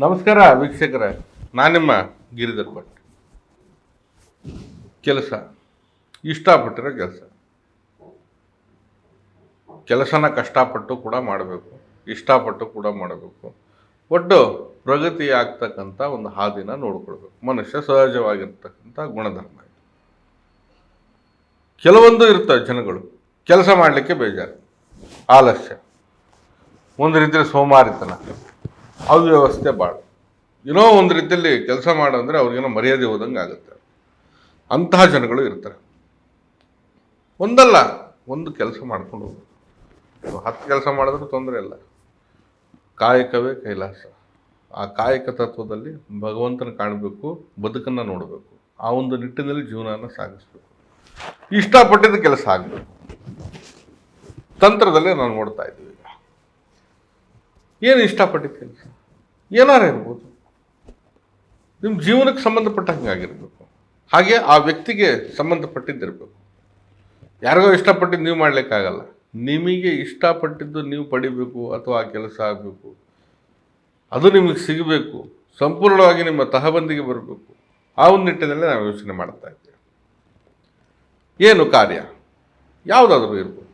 ನಮಸ್ಕಾರ ವೀಕ್ಷಕರೇ, ನಾನು ನಿಮ್ಮ ಗಿರಿಧರ್ ಭಟ್. ಕೆಲಸ, ಇಷ್ಟಪಟ್ಟಿರೋ ಕೆಲಸ. ಕೆಲಸನ ಕಷ್ಟಪಟ್ಟು ಕೂಡ ಮಾಡಬೇಕು, ಇಷ್ಟಪಟ್ಟು ಕೂಡ ಮಾಡಬೇಕು. ಒಟ್ಟು ಪ್ರಗತಿ ಆಗ್ತಕ್ಕಂಥ ಒಂದು ಹಾದಿನ ನೋಡ್ಕೊಳ್ಬೇಕು. ಮನುಷ್ಯ ಸಹಜವಾಗಿರ್ತಕ್ಕಂಥ ಗುಣಧರ್ಮ ಕೆಲವೊಂದು ಇರ್ತವೆ ಜನಗಳು, ಕೆಲಸ ಮಾಡಲಿಕ್ಕೆ ಬೇಜಾರು, ಆಲಸ್ಯ. ಒಂದು ರೀತಿಯಲ್ಲಿ ಸೋಮಾರಿತನ. ಅವ್ಯವಸ್ಥೆ ಭಾಳ. ಏನೋ ಒಂದು ರೀತಿಯಲ್ಲಿ ಕೆಲಸ ಮಾಡು ಅಂದರೆ ಅವ್ರಿಗೇನೋ ಮರ್ಯಾದೆ ಹೋದಂಗೆ ಆಗುತ್ತೆ. ಅಂತಹ ಜನಗಳು ಇರ್ತಾರೆ. ಒಂದಲ್ಲ, ಒಂದು ಕೆಲಸ ಮಾಡ್ಕೊಂಡು ಹೋಗ್ಬೇಕು. ಹತ್ತು ಕೆಲಸ ಮಾಡಿದ್ರೂ ತೊಂದರೆ ಇಲ್ಲ. ಕಾಯಕವೇ ಕೈಲಾಸ. ಆ ಕಾಯಕ ತತ್ವದಲ್ಲಿ ಭಗವಂತನ ಕಾಣಬೇಕು, ಬದುಕನ್ನು ನೋಡಬೇಕು. ಆ ಒಂದು ನಿಟ್ಟಿನಲ್ಲಿ ಜೀವನವನ್ನು ಸಾಗಿಸ್ಬೇಕು. ಇಷ್ಟಪಟ್ಟಿದ್ದ ಕೆಲಸ ಆಗಬೇಕು. ತಂತ್ರದಲ್ಲೇ ನಾವು ನೋಡ್ತಾ ಇದ್ದೀವಿ ಈಗ. ಏನು ಇಷ್ಟಪಟ್ಟಿದ್ದ ಕೆಲಸ? ಏನಾರು ಇರ್ಬೋದು. ನಿಮ್ಮ ಜೀವನಕ್ಕೆ ಸಂಬಂಧಪಟ್ಟ ಆಗಿರಬೇಕು. ಹಾಗೆ ಆ ವ್ಯಕ್ತಿಗೆ ಸಂಬಂಧಪಟ್ಟಿದ್ದಿರಬೇಕು. ಯಾರಿಗೋ ಇಷ್ಟಪಟ್ಟಿದ್ದು ನೀವು ಮಾಡಲಿಕ್ಕಾಗಲ್ಲ. ನಿಮಗೆ ಇಷ್ಟಪಟ್ಟಿದ್ದು ನೀವು ಪಡಿಬೇಕು ಅಥವಾ ಆ ಕೆಲಸ ಆಗಬೇಕು. ಅದು ನಿಮಗೆ ಸಿಗಬೇಕು. ಸಂಪೂರ್ಣವಾಗಿ ನಿಮ್ಮ ತಹಬಂದಿಗೆ ಬರಬೇಕು. ಆ ಒಂದು ನಿಟ್ಟಿನಲ್ಲಿ ನಾವು ಯೋಚನೆ ಮಾಡ್ತಾ ಇದ್ದೇವೆ. ಏನು ಕಾರ್ಯ? ಯಾವುದಾದ್ರೂ ಇರ್ಬೋದು.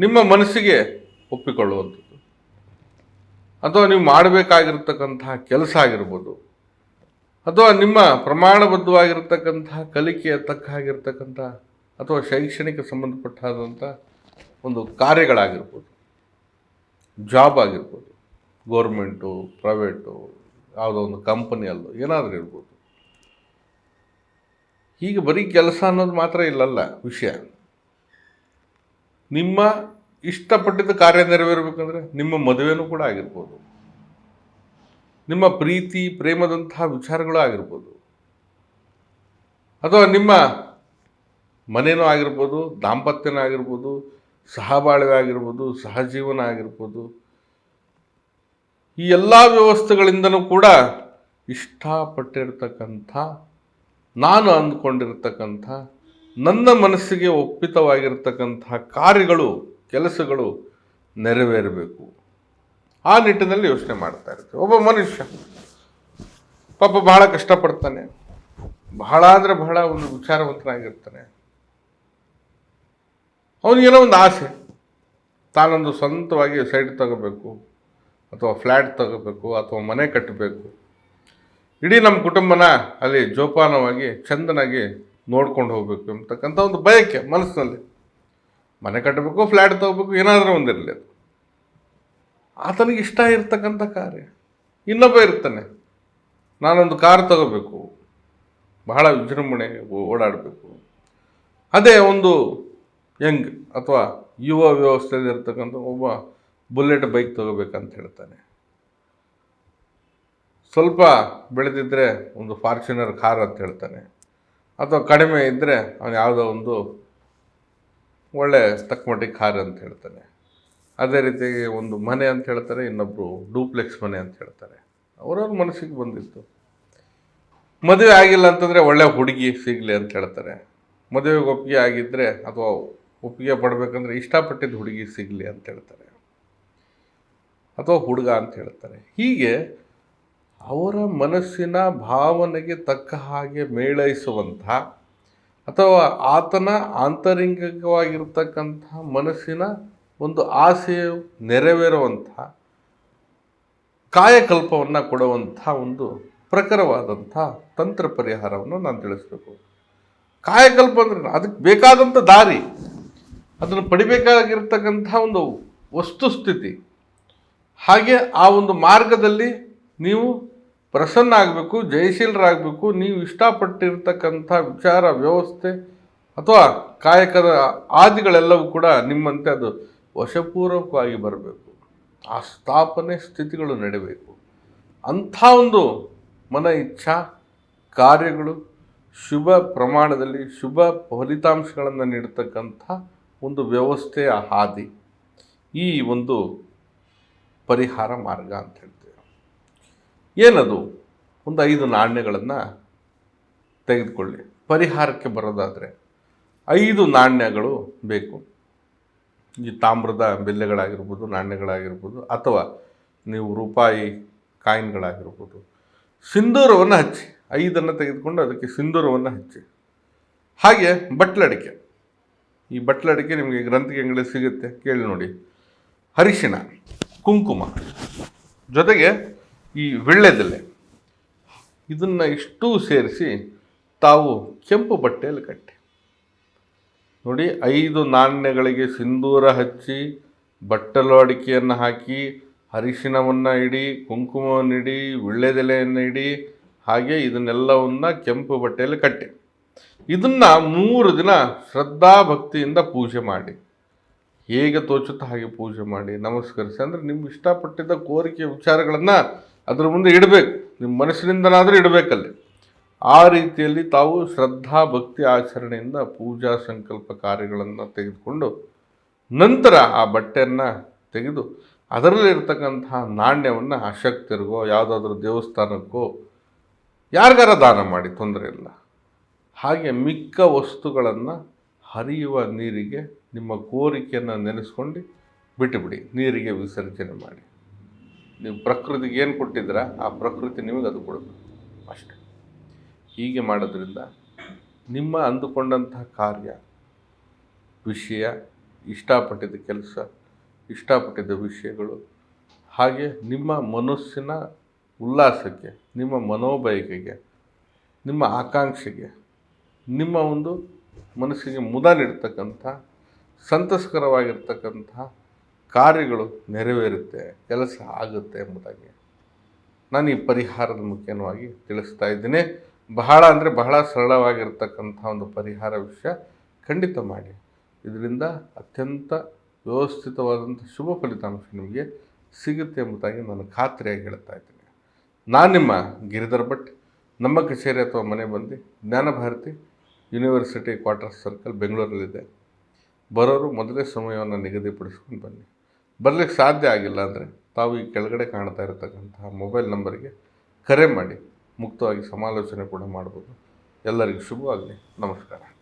ನಿಮ್ಮ ಮನಸ್ಸಿಗೆ ಒಪ್ಪಿಕೊಳ್ಳುವಂಥದ್ದು. ಅಥವಾ ನೀವು ಮಾಡಬೇಕಾಗಿರ್ತಕ್ಕಂತಹ ಕೆಲಸ ಆಗಿರ್ಬೋದು, ಅಥವಾ ನಿಮ್ಮ ಪ್ರಮಾಣಬದ್ಧವಾಗಿರ್ತಕ್ಕಂತಹ ಕಲಿಕೆಯ ತಕ್ಕ ಹಾಗಿರ್ತಕ್ಕಂಥ ಅಥವಾ ಶೈಕ್ಷಣಿಕ ಸಂಬಂಧಪಟ್ಟಾದಂಥ ಒಂದು ಕಾರ್ಯಗಳಾಗಿರ್ಬೋದು, ಜಾಬ್ ಆಗಿರ್ಬೋದು, ಗೌರ್ಮೆಂಟು, ಪ್ರೈವೇಟು, ಯಾವುದೋ ಒಂದು ಕಂಪನಿಯಲ್ಲೋ ಏನಾದರೂ ಇರ್ಬೋದು. ಹೀಗೆ ಬರೀ ಕೆಲಸ ಅನ್ನೋದು ಮಾತ್ರ ಇಲ್ಲಲ್ಲ ವಿಷಯ. ನಿಮ್ಮ ಇಷ್ಟಪಟ್ಟಿದ್ದ ಕಾರ್ಯ ನೆರವೇರಬೇಕಂದ್ರೆ ನಿಮ್ಮ ಮದುವೆನೂ ಕೂಡ ಆಗಿರ್ಬೋದು. ನಿಮ್ಮ ಪ್ರೀತಿ, ಪ್ರೇಮದಂತಹ ವಿಚಾರಗಳು ಆಗಿರ್ಬೋದು. ಅಥವಾ ನಿಮ್ಮ ಮನೆಯೂ ಆಗಿರ್ಬೋದು, ದಾಂಪತ್ಯನೂ ಆಗಿರ್ಬೋದು, ಸಹಬಾಳ್ವೆ ಆಗಿರ್ಬೋದು, ಸಹಜೀವನ ಆಗಿರ್ಬೋದು. ಈ ಎಲ್ಲ ವ್ಯವಸ್ಥೆಗಳಿಂದನೂ ಕೂಡ ಇಷ್ಟಪಟ್ಟಿರ್ತಕ್ಕಂಥ, ನಾನು ಅಂದ್ಕೊಂಡಿರ್ತಕ್ಕಂಥ, ನನ್ನ ಮನಸ್ಸಿಗೆ ಒಪ್ಪಿತವಾಗಿರ್ತಕ್ಕಂಥ ಕಾರ್ಯಗಳು ಕೆಲಸಗಳು ನೆರವೇರಬೇಕು. ಆ ನಿಟ್ಟಿನಲ್ಲಿ ಯೋಚನೆ ಮಾಡ್ತಾ ಇರ್ತೀವಿ ಒಬ್ಬ ಮನುಷ್ಯ ಪಾಪ ಬಹಳ ಕಷ್ಟಪಡ್ತಾನೆ. ಬಹಳ ಅಂದರೆ ಬಹಳ ಒಂದು ವಿಚಾರವಂತನಾಗಿರ್ತಾನೆ. ಅವನಿಗೇನೋ ಒಂದು ಆಸೆ. ತಾನೊಂದು ಸ್ವಂತವಾಗಿ ಸೈಟ್ ತಗೋಬೇಕು, ಅಥವಾ ಫ್ಲ್ಯಾಟ್ ತಗೋಬೇಕು, ಅಥವಾ ಮನೆ ಕಟ್ಟಬೇಕು. ಇಡೀ ನಮ್ಮ ಕುಟುಂಬನ ಅಲ್ಲಿ ಜೋಪಾನವಾಗಿ, ಚಂದನಾಗಿ ನೋಡ್ಕೊಂಡು ಹೋಗಬೇಕು ಎಂಬತಕ್ಕಂಥ ಒಂದು ಬಯಕೆ ಮನಸ್ಸಿನಲ್ಲಿ. ಮನೆ ಕಟ್ಟಬೇಕು ಫ್ಲ್ಯಾಟ್ ತಗೋಬೇಕು, ಏನಾದರೂ ಒಂದಿರಲಿ ಅದು. ಆತನಿಗೆ ಇಷ್ಟ ಇರ್ತಕ್ಕಂಥ ಕಾರ್ಯ. ಇನ್ನೊಬ್ಬ ಇರ್ತಾನೆ. ನಾನೊಂದು ಕಾರ್ ತಗೋಬೇಕು. ಬಹಳ ವಿಜೃಂಭಣೆ ಓಡಾಡಬೇಕು. ಅದೇ ಒಂದು ಯಂಗ್ ಅಥವಾ ಯುವ ವ್ಯವಸ್ಥೆಯಲ್ಲಿ ಇರ್ತಕ್ಕಂಥ ಒಬ್ಬ ಬುಲೆಟ್ ಬೈಕ್ ತಗೋಬೇಕಂತ ಹೇಳ್ತಾನೆ. ಸ್ವಲ್ಪ ಬೆಳೆದಿದ್ದರೆ ಒಂದು ಫಾರ್ಚುನರ್ ಕಾರ್ ಅಂತ ಹೇಳ್ತಾನೆ. ಅಥವಾ ಕಡಿಮೆ ಇದ್ದರೆ ಅವನು ಯಾವುದೋ ಒಂದು ಒಳ್ಳೆ ತಕ್ಕಮಟ್ಟಿಗೆ ಕಾರ್ ಅಂತ ಹೇಳ್ತಾನೆ ಅದೇ ರೀತಿಯಾಗಿ ಒಂದು ಮನೆ ಅಂತ ಹೇಳ್ತಾರೆ ಇನ್ನೊಬ್ಬರು ಡೂಪ್ಲೆಕ್ಸ್ ಮನೆ ಅಂತ ಹೇಳ್ತಾರೆ. ಅವ್ರವ್ರ ಮನಸ್ಸಿಗೆ ಬಂದಿತ್ತು. ಮದುವೆ ಆಗಿಲ್ಲ ಅಂತಂದರೆ ಒಳ್ಳೆ ಹುಡುಗಿ ಸಿಗಲಿ ಅಂತ ಹೇಳ್ತಾರೆ. ಮದುವೆಗೆ ಒಪ್ಪಿಗೆ ಆಗಿದ್ದರೆ ಅಥವಾ ಒಪ್ಪಿಗೆ ಪಡಬೇಕಂದ್ರೆ ಇಷ್ಟಪಟ್ಟಿದ್ದ ಹುಡುಗಿ ಸಿಗಲಿ ಅಂತ ಹೇಳ್ತಾರೆ. ಅಥವಾ ಹುಡುಗ ಅಂತ ಹೇಳ್ತಾರೆ. ಹೀಗೆ ಅವರ ಮನಸ್ಸಿನ ಭಾವನೆಗೆ ತಕ್ಕ ಹಾಗೆ ಮೇಳೈಸುವಂಥ ಅಥವಾ ಆತನ ಆಂತರಿಂಗಿಕವಾಗಿರ್ತಕ್ಕಂತಹ ಮನಸ್ಸಿನ ಒಂದು ಆಸೆಯು ನೆರವೇರುವಂಥ ಕಾಯಕಲ್ಪವನ್ನು ಕೊಡುವಂಥ ಒಂದು ಪ್ರಖರವಾದಂಥ ತಂತ್ರ ಪರಿಹಾರವನ್ನು ನಾನು ತಿಳಿಸ್ಬೇಕು. ಕಾಯಕಲ್ಪ ಅಂದ್ರೆ ಅದಕ್ಕೆ ಬೇಕಾದಂಥ ದಾರಿ, ಅದನ್ನು ಪಡಿಬೇಕಾಗಿರ್ತಕ್ಕಂಥ ಒಂದು ವಸ್ತುಸ್ಥಿತಿ. ಹಾಗೆ ಆ ಒಂದು ಮಾರ್ಗದಲ್ಲಿ ನೀವು ಪ್ರಸನ್ನ ಆಗಬೇಕು ಜಯಶೀಲರಾಗಬೇಕು, ನೀವು ಇಷ್ಟಪಟ್ಟಿರ್ತಕ್ಕಂಥ ವಿಚಾರ, ವ್ಯವಸ್ಥೆ ಅಥವಾ ಕಾಯಕದ ಆದಿಗಳೆಲ್ಲವೂ ಕೂಡ ನಿಮ್ಮಂತೆ ಅದು ವಶಪೂರ್ವಕವಾಗಿ ಬರಬೇಕು. ಆ ಸ್ಥಾಪನೆ ಸ್ಥಿತಿಗಳು ನಡೆಯಬೇಕು ಅಂಥ ಒಂದು ಮನ ಇಚ್ಛಾ ಕಾರ್ಯಗಳು ಶುಭ ಪ್ರಮಾಣದಲ್ಲಿ, ಶುಭ ಫಲಿತಾಂಶಗಳನ್ನು ನೀಡತಕ್ಕಂಥ ಒಂದು ವ್ಯವಸ್ಥೆಯ ಹಾದಿ ಈ ಒಂದು ಪರಿಹಾರ ಮಾರ್ಗ ಅಂತ ಏನದು? ಒಂದು ಐದು ನಾಣ್ಯಗಳನ್ನು ತೆಗೆದುಕೊಳ್ಳಿ. ಪರಿಹಾರಕ್ಕೆ ಬರೋದಾದರೆ ಐದು ನಾಣ್ಯಗಳು ಬೇಕು. ಈ ತಾಮ್ರದ ಬೆಲ್ಲೆಗಳಾಗಿರ್ಬೋದು, ನಾಣ್ಯಗಳಾಗಿರ್ಬೋದು, ಅಥವಾ ನೀವು ರೂಪಾಯಿ ಕಾಯಿನ್ಗಳಾಗಿರ್ಬೋದು. ಸಿಂಧೂರವನ್ನು ಹಚ್ಚಿ, ಐದನ್ನು ತೆಗೆದುಕೊಂಡು ಅದಕ್ಕೆ ಸಿಂಧೂರವನ್ನು ಹಚ್ಚಿ. ಹಾಗೆ ಬಟ್ಲಡಿಕೆ ಈ ಬಟ್ಲಡಿಕೆ ನಿಮಗೆ ಗ್ರಂಥಿಗೆ ಅಂಗಡಿ ಸಿಗುತ್ತೆ. ಕೇಳಿ ನೋಡಿ. ಅರಿಶಿಣ, ಕುಂಕುಮ. ಜೊತೆಗೆ ಈ ವಿಳ್ಳೆದೆಲೆ. ಇದನ್ನು ಇಷ್ಟೂ ಸೇರಿಸಿ ತಾವು ಕೆಂಪು ಬಟ್ಟೆಯಲ್ಲಿ ಕಟ್ಟಿ. ನೋಡಿ, ಐದು ನಾಣ್ಯಗಳಿಗೆ ಸಿಂಧೂರ ಹಚ್ಚಿ, ಬಟ್ಟಲು ಅಡಿಕೆಯನ್ನು ಹಾಕಿ ಅರಿಶಿನವನ್ನು ಇಡಿ, ಕುಂಕುಮವನ್ನು ಇಡಿ, ವಿಳ್ಳೆದೆಲೆಯನ್ನು ಇಡಿ, ಹಾಗೆ ಇದನ್ನೆಲ್ಲವನ್ನು ಕೆಂಪು ಬಟ್ಟೆಯಲ್ಲಿ ಕಟ್ಟಿ. ಇದನ್ನು ಮೂರು ದಿನ ಶ್ರದ್ಧಾ ಭಕ್ತಿಯಿಂದ ಪೂಜೆ ಮಾಡಿ. ಹೇಗೆ ತೋಚುತ್ತೋ ಹಾಗೆ ಪೂಜೆ ಮಾಡಿ ನಮಸ್ಕರಿಸಿ. ಅಂದರೆ ನಿಮ್ಗೆ ಇಷ್ಟಪಟ್ಟಿದ್ದ ಕೋರಿಕೆ ವಿಚಾರಗಳನ್ನು ಅದರ ಮುಂದೆ ಇಡಬೇಕು. ನಿಮ್ಮ ಮನಸ್ಸಿನಿಂದನಾದರೂ ಇಡಬೇಕಲ್ಲಿ ಆ ರೀತಿಯಲ್ಲಿ ತಾವು ಶ್ರದ್ಧಾ ಭಕ್ತಿ ಆಚರಣೆಯಿಂದ ಪೂಜಾ ಸಂಕಲ್ಪ ಕಾರ್ಯಗಳನ್ನು ತೆಗೆದುಕೊಂಡು ನಂತರ ಆ ಬಟ್ಟೆಯನ್ನು ತೆಗೆದು ಅದರಲ್ಲಿರ್ತಕ್ಕಂತಹ ನಾಣ್ಯವನ್ನು ಅಶಕ್ತಿರಿಗೋ, ಯಾವುದಾದ್ರೂ ದೇವಸ್ಥಾನಕ್ಕೋ, ಯಾರಿಗಾರ ದಾನ ಮಾಡಿ ತೊಂದರೆ ಇಲ್ಲ. ಹಾಗೆ ಮಿಕ್ಕ ವಸ್ತುಗಳನ್ನು ಹರಿಯುವ ನೀರಿಗೆ ನಿಮ್ಮ ಕೋರಿಕೆಯನ್ನು ನೆನೆಸ್ಕೊಂಡು ಬಿಟ್ಟುಬಿಡಿ ನೀರಿಗೆ ವಿಸರ್ಜನೆ ಮಾಡಿ. ನೀವು ಪ್ರಕೃತಿಗೆ ಏನು ಕೊಟ್ಟಿದ್ದೀರ, ಆ ಪ್ರಕೃತಿ ನಿಮಗೆ ಅದು ಕೊಡಬೇಕು ಅಷ್ಟೆ. ಹೀಗೆ ಮಾಡೋದ್ರಿಂದ ನಿಮ್ಮ ಅಂದುಕೊಂಡಂತಹ ಕಾರ್ಯ, ವಿಷಯ, ಇಷ್ಟಪಟ್ಟಿದ್ದ ಕೆಲಸ, ಇಷ್ಟಪಟ್ಟಿದ್ದ ವಿಷಯಗಳು, ಹಾಗೆ ನಿಮ್ಮ ಮನಸ್ಸಿನ ಉಲ್ಲಾಸಕ್ಕೆ, ನಿಮ್ಮ ಮನೋಬಯಕೆಗೆ, ನಿಮ್ಮ ಆಕಾಂಕ್ಷೆಗೆ, ನಿಮ್ಮ ಒಂದು ಮನಸ್ಸಿಗೆ ಮುದ ನೀಡ್ತಕ್ಕಂಥ, ಸಂತಸಕರವಾಗಿರ್ತಕ್ಕಂಥ ಕಾರ್ಯಗಳು ನೆರವೇರುತ್ತೆ, ಕೆಲಸ ಆಗುತ್ತೆ ಎಂಬುದಾಗಿ ನಾನು ಈ ಪರಿಹಾರದ ಮುಖ್ಯವಾಗಿ ತಿಳಿಸ್ತಾ ಇದ್ದೀನಿ. ಬಹಳ ಅಂದರೆ ಬಹಳ ಸರಳವಾಗಿರ್ತಕ್ಕಂಥ ಒಂದು ಪರಿಹಾರ ವಿಷಯ ಖಂಡಿತ ಮಾಡಿ. ಇದರಿಂದ ಅತ್ಯಂತ ವ್ಯವಸ್ಥಿತವಾದಂಥ ಶುಭ ಫಲಿತಾಂಶ ನಿಮಗೆ ಸಿಗುತ್ತೆ ಎಂಬುದಾಗಿ ನಾನು ಖಾತ್ರಿಯಾಗಿ ಹೇಳ್ತಾ ಇದ್ದೀನಿ. ನಾನು ನಿಮ್ಮ ಗಿರಿಧರ್ ಭಟ್. ನಮ್ಮ ಕಚೇರಿ ಅಥವಾ ಮನೆ ಬಂದು ಜ್ಞಾನಭಾರತಿ ಯೂನಿವರ್ಸಿಟಿ ಕ್ವಾರ್ಟರ್ ಸರ್ಕಲ್ ಬೆಂಗಳೂರಲ್ಲಿದೆ. ಬರೋರು ಮೊದಲೇ ಸಮಯವನ್ನು ನಿಗದಿಪಡಿಸ್ಕೊಂಡು ಬನ್ನಿ. ಬರಲಿಕ್ಕೆ ಸಾಧ್ಯ ಆಗಿಲ್ಲ ಅಂದರೆ ತಾವು ಈ ಕೆಳಗಡೆ ಕಾಣ್ತಾ ಇರತಕ್ಕಂತಹ ಮೊಬೈಲ್ ನಂಬರಿಗೆ ಕರೆ ಮಾಡಿ ಮುಕ್ತವಾಗಿ ಸಮಾಲೋಚನೆ ಕೂಡ ಮಾಡ್ಬೋದು. ಎಲ್ಲರಿಗೂ ಶುಭವಾಗಲಿ. ನಮಸ್ಕಾರ.